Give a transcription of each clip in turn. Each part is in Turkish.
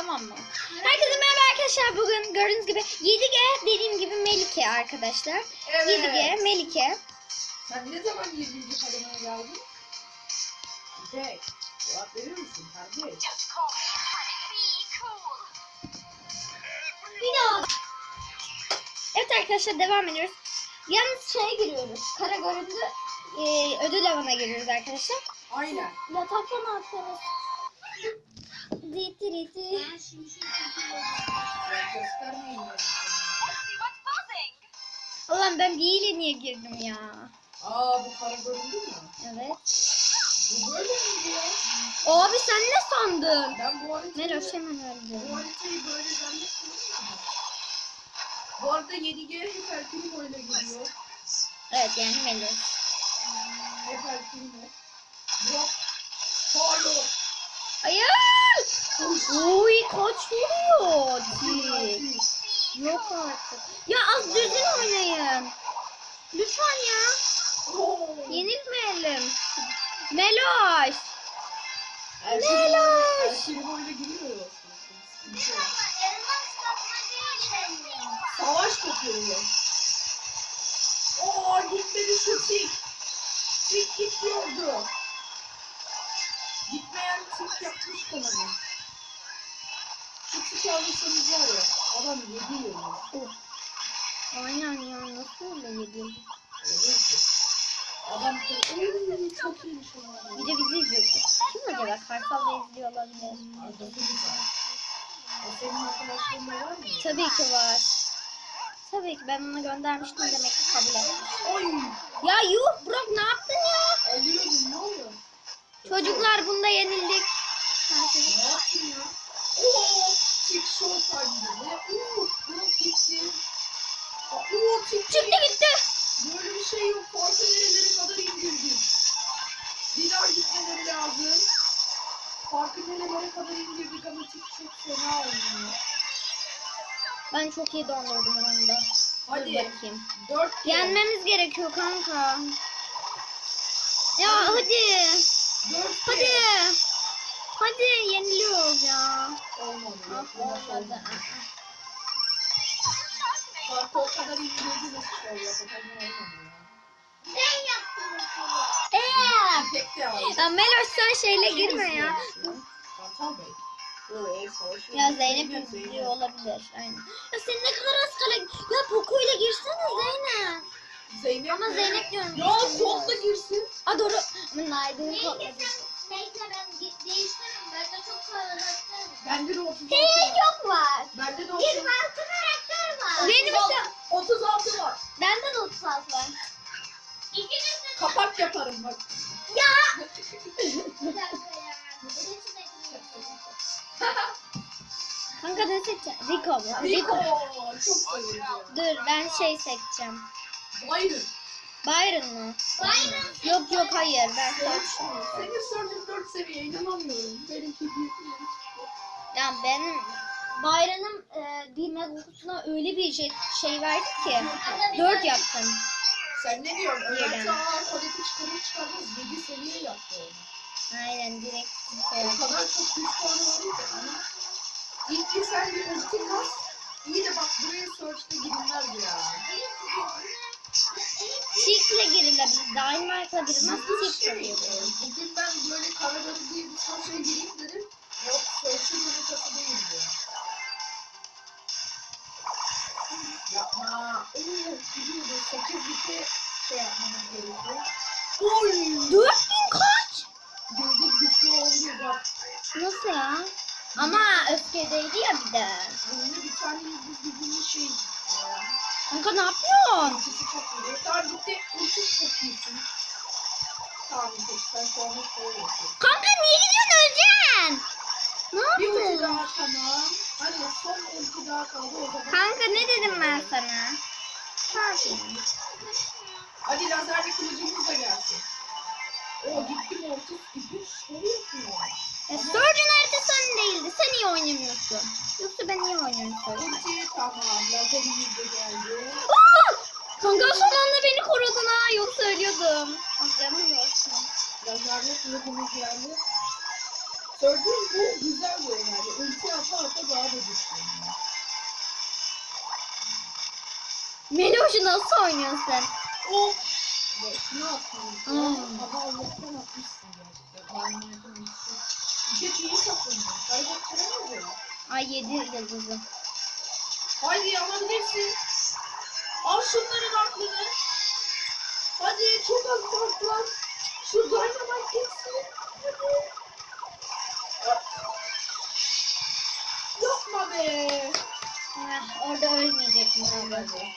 tamam mı? Herkese merhaba arkadaşlar. Bugün gördüğünüz gibi 7G dediğim gibi Melike arkadaşlar. Evet. 7G Melike. Sen ne zaman 20. kademeye geldin? İpek, cevap verir misin kardeş? Evet arkadaşlar devam ediyoruz. Yalnız şeye giriyoruz. Kara göründü e, ödül avına giriyoruz arkadaşlar. Aynen. Yatakta ne yapıyoruz? Diti diti. Ben ben. Ulan ben bir ile niye girdim ya? Aa bu kara göründü mü? Evet. Bu böyle miydi ya? Abi sen ne sandın? Ben bu haritayı, Meloş hemen bu öldü. haritayı böyle zannetmiyorum. Bu arada 7G hep Erkin'im öyle geliyor. Evet yani Meloş. Hep Erkin'im. Yok. Hayır. Hayır. Oy kaç vuruyor? Yok artık. Ya az düzgün oynayın. Lütfen ya. Yenilmeyelim. Meloş. Meloş. Savaş kopuyor. Oo gitmedi şu tik. Tik gidiyordu. Gitmeyen tik yapmış bana. Şu alırsanız var ya adam yedi yiyor. Aynen ya nasıl öyle yedi? Ki. Adam "Oy, çok iyiymiş onlar. Bir de bizi izliyor. Kim acaba? Kartal da izliyor olabilir. Arkası güzel. O senin arkadaşların da var mı? Tabii ki var. Tabii ki ben ona göndermiştim demek ki kabul etmiş. Oy! Ya yuh Brock ne yaptın ya? Oluyor? Çocuklar bunda yenildik. Çıktı gitti. Böyle bir şey yok. Farkı nerelere kadar indirdim. Daha gitmeleri lazım. Farkı nerelere kadar indirdik ama tik çok fena oynuyor. Ben çok iyi dondurdum onu da. Dur Hadi. bakayım. Dört Yenmemiz gerekiyor kanka. Ya hadi. Dört Hadi. Hadi yeniliyoruz ya. Olmadı. Ah, olmadı. Farkı o kadar indirdi nasıl şey yapacak? Ne olmadı ya. Eee. Pek de var. Ya Meloş sen şeyle girme ya. Kartal Bey. Ya Zeynep izliyor olabilir. Aynen. Ya sen ne kadar az kala... Ya Poco ile girsene Zeynep. Zeynep Ama mi? Zeynep diyorum. Ya kodla girsin. Aa doğru. Ama Naida'nın kodladı. Neyse ben ge- değiştiririm. Bende çok karakter var. Bende de 36 Hey var. çok var. Bende de 26 36 karakter var. Benim ise 36 var. bende de 36 var. İkiniz de Kapak yaparım bak. Ya. bir dakika ya. De Kanka ne seçeceğim? Rico mu? Rico. Rico. Çok seviyorum. Dur ben şey seçeceğim. Byron. Byron mu? Byron. Yok yok hayır ben Senin seçmiyorum. senin Surgeon 4 seviye inanamıyorum. Benimki büyük bir Ya benim Byron'ım e, bir megakutuna öyle bir şey, şey verdi ki 4 yaptım. Sen ne diyorsun? Yerim. Çağlar koleti çıkarır çıkarmaz 7 seviye yaptı onu. Aynen direkt şey O kadar çok güç puanı var ki. Ama İlk bir sen bir ulti kas. İyi de bak buraya search'te girilmez ya. Çift'le girilebilir. Dynamite'la girilmez. Bugün Çift'le şey, girilir. bugün ben böyle Karagarı diye bir search'e gireyim dedim. Yok search'ın haritası değil diyor. Yapma. Oo, gidiyordu. 8 biti şey yapmamız gerekiyor. Oy! 4000 kaç? Yıldız güçlü oldu bak. Nasıl ya? Ama öfkedeydi ya bir de. Önüne bir tane yıldız gücünün şey. e, Kanka ne yapıyorsun? Çok iyi. Tamam gitti. Ulti çok iyisin. Tamam gitti. Sen şey yapıyorsun. Kanka niye gidiyorsun öleceksin? Ne Bir ulti yaptın? daha tamam. Hadi son ulti daha kaldı o zaman. Kanka ne dedim ben sana? Yapayım? Hadi lazerli kılıcımız da gelsin. O gitti Mortis gibi şey yapıyor. E, Surgeon haritası senin değildi. Sen iyi oynamıyorsun. Yoksa ben iyi oynuyorum Surgeon. Ulti tamam. Lazerimiz de geldi. Kanka son anda beni korudun ha. Yoksa ölüyordum. Az canım olsun. Yazarlı sınıfımız geldi. Sördüğüm bu güzel bir önerdi. Ulti ata ata daha da düştü. Meloş'u nasıl oynuyorsun sen? O ne yaptın? Hava Allah'tan atmışsın gerçekten. Baymanet'in ultisi. İki iyi saklandı. Kaybettiremez ya. Ay yedi yıldızı. Haydi yanabilirsin. Al şunların aklını. Hadi çok az var. Şu dynamite geçsin. Hadi. Yapma be. Ah, orada ölmeyecek mi abi?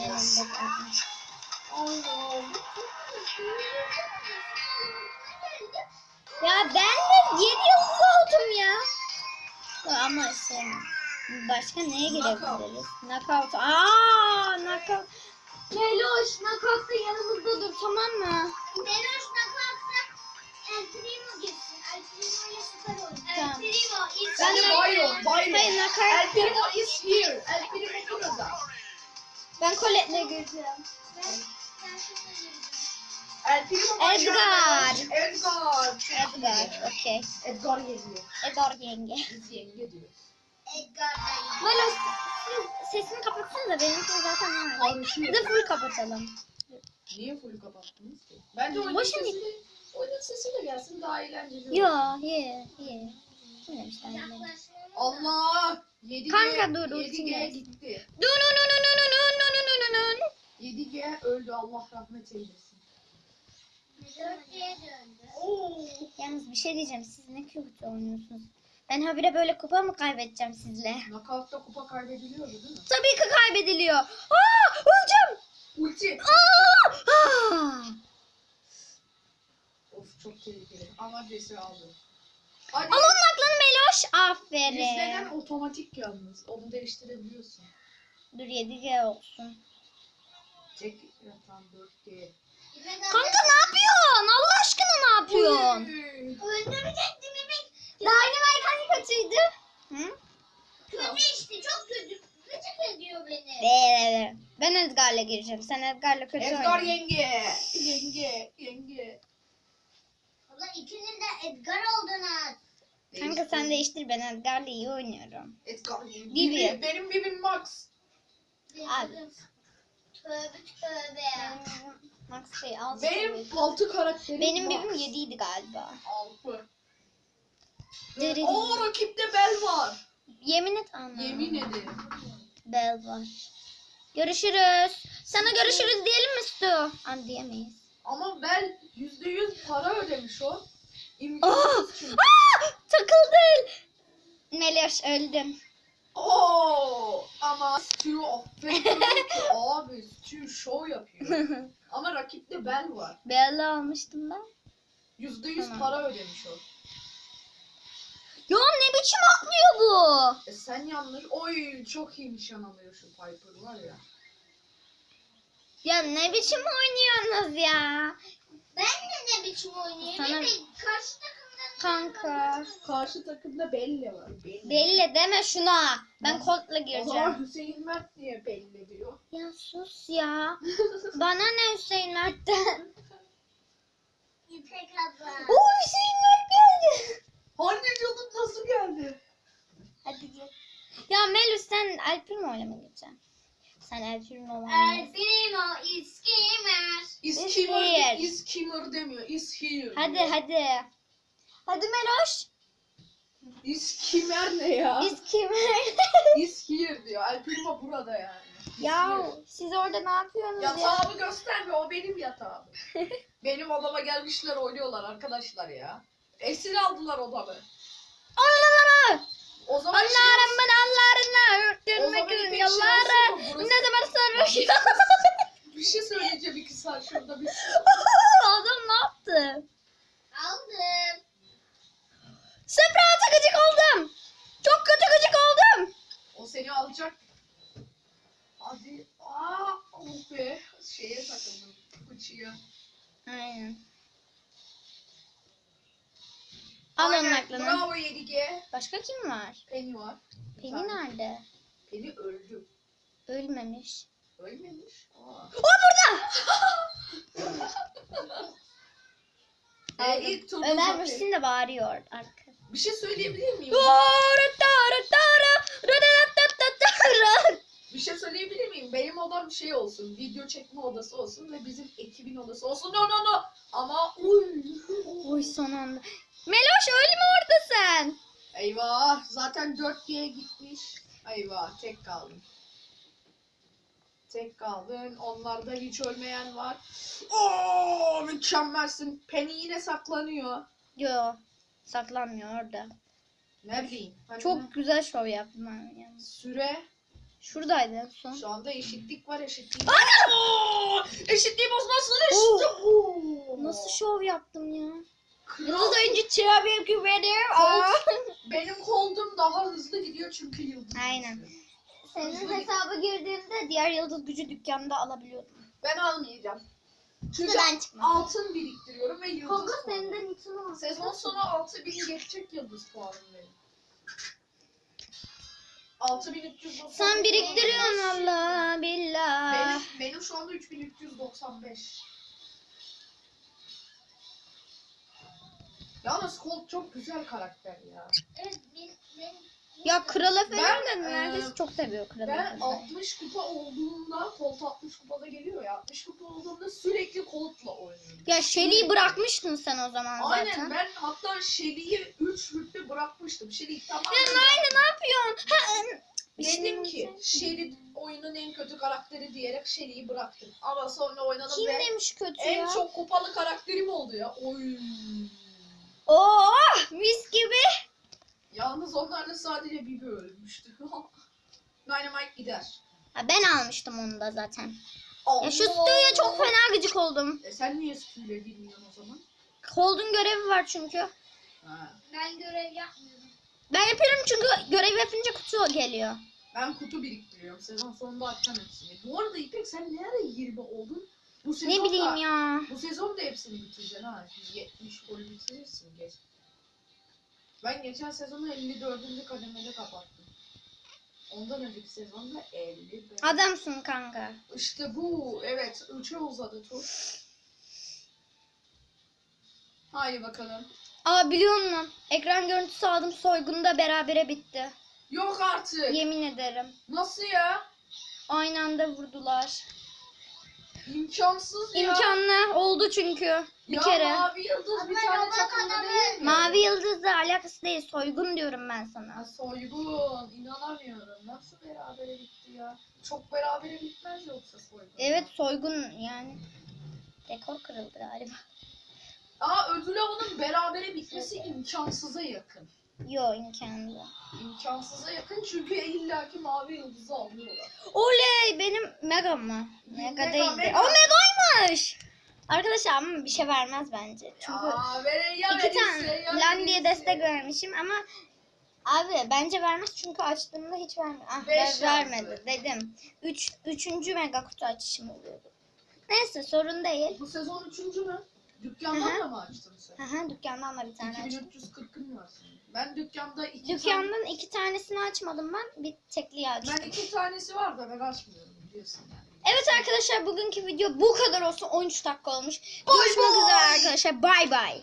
Yanımda kalmış. Allah'ım. Ya ben de 7 yıldız oldum ya. Ama şey başka neye girebiliriz? Knockout. Aa, knockout. Meloş, knockout'ta yanımızda dur tamam mı? Meloş nakakta El Primo girsin. El Primo ile süper oyun. El Tamam. Primo is Ben de- Byron, Byron. Hayır, El knockout. Primo is here. El Primo burada. Ben Colette'le gireceğim. Ben, ben şuna gireceğim. El Primo Edgar. Edgar. Edgar, iyi. okey. Edgar geliyor. Edgar yenge. Biz yenge diyor. Da siz sesini kapatsanıza benimki zaten var. Bir de full kapatalım. Niye full kapattınız ki? Bence oyunun Boşuna- sesiyle, oyunun sesiyle gelsin daha eğlenceli olur. Yo, ye, ye. Ne demişler yine? yaklaşmamız Allah! 7G, Kanka dur, ultim 7G gelsin. gitti. Dun dun dun dun dun dun dun dun dun dun. 7G öldü Allah rahmet eylesin. Dörtlüğe döndü. Oo! Yalnız bir şey diyeceğim. Siz ne kötü oynuyorsunuz. Ben habire böyle kupa mı kaybedeceğim sizle? Knockout'ta kupa kaybediliyordu değil mi? Tabii ki kaybediliyor. Aa, öleceğim. Ulti! Aa, aa. Of çok tehlikeli. Ama Jesse aldı. Hadi. Alın aklını Meloş. Yüzlenen Aferin. otomatik yalnız. Onu değiştirebiliyorsun. Dur 7G olsun. Tek yatan 4G. Kanka ne yapıyorsun? Allah aşkına ne yapıyorsun? Öldürecektim İpek. Dynamite kötüydü? Hı? Kötü işte çok kötü. Gıcık ediyor beni. Değil. Ben Edgar'la gireceğim. Sen Edgar'la kötü Edgar yenge. Yenge. Yenge. Ulan ikinin de Edgar oldunuz. Kanka sen değiştir ben Edgar'la iyi oynuyorum. Edgar yenge. Bibi. Bibi. Benim bibim Max. Abi. Tövbe tövbe. Max Bey al. Benim altı karakterim Benim Max. bibim 7 idi galiba. Altı. Deri- Oo rakipte Bel var. Yemin et anne. Yemin ederim. Bel var. Görüşürüz. Sana görüşürüz diyelim mi Stu? An diyemeyiz. Ama Bel yüzde yüz para ödemiş o. İmkansız çünkü. Aa! Takıldı. Meloş öldüm. Oo, ama Stu affetmiyor abi. Stu show yapıyor. Ama rakipte Bel var. Belli almıştım ben. Yüzde yüz Tamam. para ödemiş o. Ya ne biçim atlıyor bu? E sen yanlış. Oy çok iyi nişan alıyor şu Piper var ya. Ya ne biçim oynuyorsunuz ya? Ben de ne biçim oynayayım? Sana- karşı takımdan Kanka. Karşı takımda Belle var. Belle. Belli deme şuna. Ben Colt'la O zaman gireceğim. Hüseyin Mert niye Belle diyor? Ya sus ya. Bana ne Hüseyin Mert'ten? İpek abla. Oo Hüseyin Mert geldi. Anne canım nasıl geldi? Hadi gel. Ya Melus sen ile mi gideceksin? Sen El Primo El oynayın. Primo is gamer. Is Is kimmer, here. is kimmer demiyor. Is here. Hadi diyor. hadi. Hadi Meloş. Is kimer ne ya? Biz kim? Is here diyor. Primo burada yani. Is ya here. siz orada ne yapıyorsunuz ya? Yatağımı gösterme o benim yatağım. benim odama gelmişler oynuyorlar arkadaşlar ya. Esir aldılar odamı. Allah'ım. O zaman Allah'ım ben Allah'ına olsun mu? Ne zaman sarhoş bir şey söyleyeceğim iki saat şurada bir Adam ne yaptı? Başka kim var? Penny var. Penny nerede? Penny öldü. Ölmemiş. Ölmemiş. Aa. O burada. Ee, ilk turda Ömer zaten- Muhsin de bağırıyor arka. Bir şey söyleyebilir miyim? Bir şey söyleyebilir miyim? Benim odam şey olsun. Video çekme odası olsun ve bizim ekibin odası olsun. No no no. Ama uy. Oy son anda. Meloş ölme orada sen. Eyvah. Zaten 4G'ye gitmiş. Eyvah. Tek kaldım. Tek kaldın. Onlarda hiç ölmeyen var. Oo mükemmelsin. Penny yine saklanıyor. Yo saklanmıyor orada. Ne bileyim. Hani Çok güzel şov yaptım ben yalnız. süre Şuradaydı en son. Şu anda eşitlik var eşitlik. Oo! Eşitliği bozmazsın işte bu. Nasıl şov yaptım ya? Yıldız oyuncu çırağı güveniyor. Colt, benim koldum daha hızlı gidiyor çünkü yıldız. Aynen. Senin hesaba girdiğimde diğer yıldız gücü dükkanda alabiliyordum. Ben almayacağım. Çünkü çıkmam. altın biriktiriyorum ve yıldız Kanka puanı. senden için olsun. Sezon sonu 6000 geçecek yıldız puanım benim. 6395. Sen biriktiriyorsun Allah billah. Benim, benim şu anda 3395. Yalnız Colt çok güzel karakter ya. Evet ben, ben Ya Kral Efe'nin Ben, de e, herkes çok seviyor Kral Ben Efe'ni. 60 kupa olduğunda, Colt 60 kupada geliyor ya, 60 kupa olduğunda sürekli Colt'la oynuyorum. Ya Shelly'i bırakmıştın sen o zaman Aynen zaten. ben hatta Shelly'yi 3 rütbe bırakmıştım. Shelly tamam. Ya Nayne ne yapıyorsun? Ha, ım, Dedim ki Shelly oyunun en kötü karakteri diyerek Shelly'yi bıraktım. Ama sonra oynadım Kim ve demiş kötü en ya? çok kupalı karakterim oldu ya. Oy. Oo mis gibi. Yalnız onlarla sadece Bibi ölmüştü. Dynamite gider. Ha, ben almıştım onu da zaten. Ya şu! Stu'ya çok fena gıcık oldum. E sen niye Stu'yla bilmiyorsun o zaman? Hold'un görevi var çünkü. Ha. ben görev yapmıyorum. Ben yapıyorum çünkü görev yapınca kutu geliyor. Ben kutu biriktiriyorum. Sezon sonunda açacağım hepsini. Bu arada İpek sen ne ara 20 oldun? Bu sezon Ne bileyim da, ya. Bu sezon da hepsini bitireceksin ha. 70 golü bitirirsin geç. Ben geçen sezonu 54. kademede kapattım. Ondan önceki sezonda 55. Adamsın kanka. İşte bu. Evet. 3'e uzadı tur. Haydi bakalım. Aa biliyor musun? Ekran görüntüsü aldım soygunda berabere bitti. Yok artık. Yemin ederim. Nasıl ya? Aynı anda vurdular. İmkansız ya. İmkanlı oldu çünkü. Bir ya kere. Mavi Yıldız bir Ama tane baba takımda değil mi? Mavi yıldızla alakası değil. Soygun diyorum ben Ha, sana. soygun. inanamıyorum. Nasıl berabere bitti ya? Çok berabere bitmez yoksa soygun. Evet soygun yani. Rekor kırıldı galiba. Aa ödül avının berabere bitmesi imkansıza yakın. Yo imkanlı. İmkansıza yakın çünkü illaki mavi yıldızı alıyorlar. Oley benim mega mı? Mega, Mega, değildi. mega. O megaymış. Arkadaşlar ama bir şey vermez bence. Çünkü Aa, vere, ya iki tane ya lan diye destek vermişim ama abi bence vermez çünkü açtığımda hiç vermedi. Ah ver- vermedi dedim. Üç, üçüncü mega kutu açışım oluyordu. Neyse sorun değil. Bu sezon üçüncü mü? Dükkandan da mı açtın sen? Aha dükkandan da bir tane açtım. 2340'ın var senin. Ben dükkanda iki tane... Dükkandan iki tanesini açmadım ben. Bir tekliği açtım. Ben iki tanesi var da ben açmıyorum biliyorsun yani. Evet arkadaşlar bugünkü video bu kadar olsun. 13 dakika olmuş. Görüşmek üzere arkadaşlar. Bay bay.